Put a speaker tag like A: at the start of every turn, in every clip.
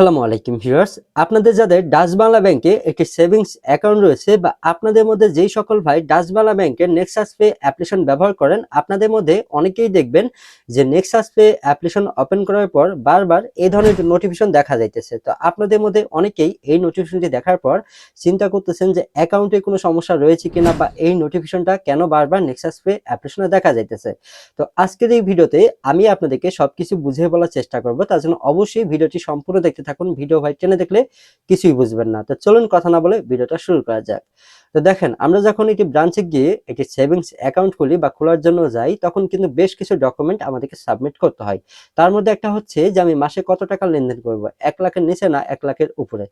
A: আসসালামু আলাইকুম ভিউয়ার্স। আপনাদের যাদের ডাচ বাংলা ব্যাংকে একটি সেভিংস অ্যাকাউন্ট রয়েছে বা আপনাদের মধ্যে যেই সকল ভাই ডাচ বাংলা ব্যাংকের নেক্সাস পে অ্যাপ্লিকেশন ব্যবহার করেন, আপনাদের মধ্যে অনেকেই দেখবেন যে নেক্সাস পে অ্যাপ্লিকেশন ওপেন করার পর বারবার এই ধরনের নোটিফিকেশন দেখা যাইতেছে। তো আপনাদের মধ্যে অনেকেই এই নোটিফিকেশনটি দেখার পর চিন্তা করতেছেন যে অ্যাকাউন্টে কোনো সমস্যা রয়েছে কিনা বা এই নোটিফিকেশনটা কেন বারবার নেক্সাস পে অ্যাপ্লিকেশনে দেখা যাইতেছে। তো আজকের এই ভিডিওতে আমি আপনাদেরকে সবকিছু বুঝিয়ে বলার চেষ্টা করব, তার জন্য অবশ্যই ভিডিওটি সম্পূর্ণ দেখতে থাকুন, ভিডিও ভাই টেনে দেখলে কিছুই বুঝবেন না। তো চলুন কথা না বলে ভিডিওটা শুরু করা যাক। তো দেখেন, আমরা যখন একটি ব্রাঞ্চে গিয়ে একটি সেভিংস অ্যাকাউন্ট খুলি বা খোলার জন্য যাই, তখন কিন্তু বেশ কিছু ডকুমেন্ট আমাদেরকে সাবমিট করতে হয়। তার মধ্যে একটা হচ্ছে যে, আমি মাসে কত টাকা লেনদেন করব? এক লাখের নিচে না এক লাখের উপরে?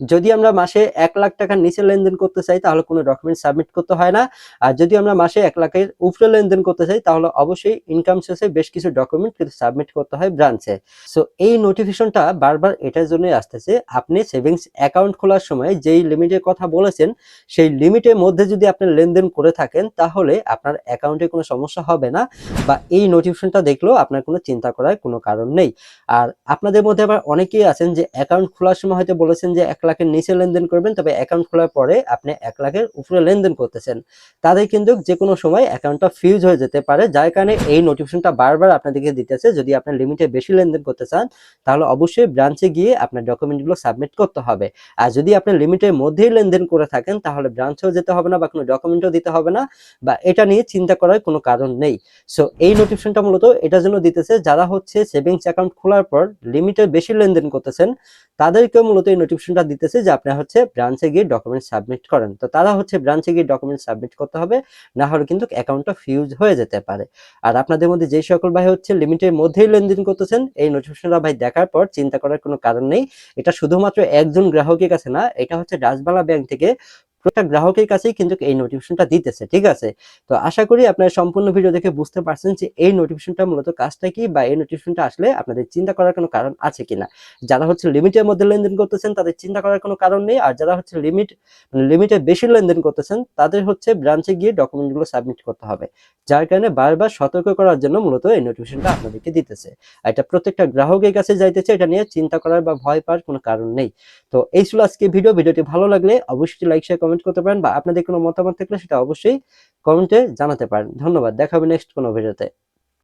A: যদি আমরা মাসে এক লাখ টাকার নিচে লেনদেন করতে চাই, তাহলে কোনো ডকুমেন্ট সাবমিট করতে হয় না। আর যদি আমরা মাসে এক লাখের উপরে লেনদেন করতে চাই, তাহলে অবশ্যই ইনকাম সোর্সে বেশ কিছু ডকুমেন্ট কিন্তু সাবমিট করতে হয় ব্রাঞ্চে সো এই নোটিফিকেশনটা বারবার এটার জন্যই আসতেছে, আপনি সেভিংস অ্যাকাউন্ট খোলার সময় যেই লিমিটের কথা বলেছেন, সেই লিমিটের মধ্যে যদি আপনি লেনদেন করে থাকেন, তাহলে আপনার অ্যাকাউন্টে কোনো সমস্যা হবে না বা এই নোটিফিকেশনটা দেখলেও আপনার কোনো চিন্তা করার কোনো কারণ নেই। আর আপনাদের মধ্যে আবার অনেকেই আছেন যে অ্যাকাউন্ট খোলার সময় হয়তো বলেছেন যে এক লাখের নিচে লেনদেন করবেন, তবে অ্যাকাউন্ট খোলার পরে আপনি এক লাখের উপরে লেনদেন করতেছেন। তাদের কিন্তু যে কোনো সময় অ্যাকাউন্টটা ফিউজ হয়ে যেতে পারে, যার কারণে এই নোটিফিকেশনটা বারবার আপনাদেরকে দিতেছে। যদি আপনার লিমিটে বেশি লেনদেন করতে চান, তাহলে অবশ্যই ব্রাঞ্চে গিয়ে আপনার ডকুমেন্টগুলো সাবমিট করতে হবে। আর যদি আপনার লিমিটের মধ্যেই লেনদেন করে থাকেন, তাহলে ব্রাঞ্চেও যেতে হবে না বা কোনো ডকুমেন্টও দিতে হবে না বা এটা নিয়ে চিন্তা করার কোনো কারণ নেই। সো এই নোটিফিকেশনটা মূলত এটার জন্য দিতেছে যারা হচ্ছে সেভিংস অ্যাকাউন্ট খোলার পর লিমিটের বেশি লেনদেন করতেছেন তাদেরকে মূলত এই নোটিফিকেশনটা দিতেছে যে আপনি হচ্ছে ব্রাঞ্চে গিয়ে ডকুমেন্ট সাবমিট করেন। তো তারা হচ্ছে ব্রাঞ্চে গিয়ে ডকুমেন্ট সাবমিট করতে হবে, না হলে কিন্তু অ্যাকাউন্টটা ফিউজ হয়ে যেতে পারে। আর আপনাদের মধ্যে যেই সকল ভাই হচ্ছে লিমিটের মধ্যেই লেনদেন করতেছেন, এই নোটিফিকেশনটা ভাই দেখার পর চিন্তা করার কোনো কারণ নেই। এটা শুধুমাত্র একজন গ্রাহকের কাছে না, এটা হচ্ছে ডাচবাংলা ব্যাংক থেকে প্রত্যেক গ্রাহকের কাছেই কিন্তু এই নোটিফিকেশনটা দিতেছে, ঠিক আছে? তো আশা করি আপনারা সম্পূর্ণ ভিডিও দেখে বুঝতে পারছেন যে এই নোটিফিকেশনটা মূলত কাজটা কি বা এই নোটিফিকেশনটা আসলে আপনাদের চিন্তা করার কোনো কারণ আছে কিনা। যারা হচ্ছে লিমিটের মধ্যে লেনদেন করতেছেন, তাদের চিন্তা করার কোনো কারণ নেই। আর যারা হচ্ছে লিমিট লিমিটের বেশি লেনদেন করতেছেন, তাদের হচ্ছে ব্রাঞ্চে গিয়ে ডকুমেন্টগুলো সাবমিট করতে হবে। যার কারণে বারবার সতর্ক করার জন্য মূলত এই নোটিফিকেশনটা আপনাদেরকে দিতেছে। এটা প্রত্যেকটা গ্রাহকের কাছে যাইতেছে, এটা নিয়ে চিন্তা করার বা ভয় পাওয়ার কোনো কারণ নেই। তো এই ছিল আজকে ভিডিও ভিডিওটি ভালো লাগলে অবশ্যই লাইক শেয়ার কমেন্ট করতে পারেন বা আপনাদের কোনো মতামত থাকলে সেটা অবশ্যই কমেন্টে জানাতে পারেন। ধন্যবাদ। দেখা হবে নেক্সট কোনো ভিডিওতে